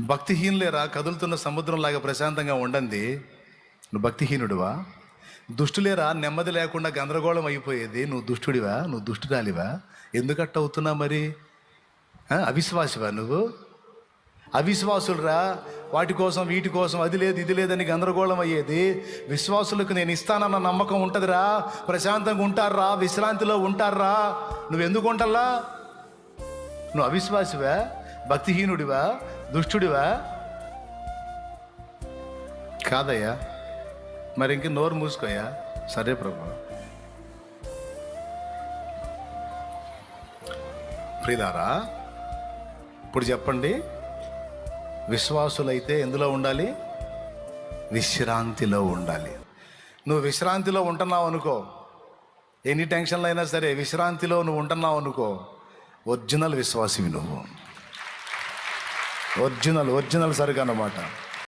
భక్తిహీనులేరా? కదులుతున్న సముద్రంలాగా ప్రశాంతంగా ఉండండి. నువ్వు భక్తిహీనుడివా? దుష్టులేరా? నెమ్మది లేకుండా గందరగోళం అయిపోయేది. నువ్వు దుష్టుడివా? నువ్వు దుష్టురాలివా? ఎందుకట్ట అవుతున్నా మరి? అవిశ్వాసివా నువ్వు? అవిశ్వాసులరా? వాటి కోసం వీటి కోసం అది లేదు ఇది లేదని గందరగోళం అయ్యేది. విశ్వాసులకు నేను ఇస్తానన్న నమ్మకం ఉంటుందిరా. ప్రశాంతంగా ఉంటారా? విశ్రాంతిలో ఉంటారా? నువ్వు ఎందుకు నువ్వు అవిశ్వాసివా? భక్తిహీనుడివా? దుష్టుడివా? కాదయ్యా. మరి ఇంక నోరు మూసుకోయా సరే ప్రభు. ప్రియులారా ఇప్పుడు చెప్పండి. విశ్వాసులైతే ఎందులో ఉండాలి? విశ్రాంతిలో ఉండాలి. నువ్వు విశ్రాంతిలో ఉంటున్నావు అనుకో. ఎన్ని టెన్షన్లు అయినా సరే విశ్రాంతిలో నువ్వు ఉంటున్నావు అనుకో. ఒరిజినల్ విశ్వాసివి నువ్వు. ఒరిజినల్ ఒరిజినల్ సరుకు అన్నమాట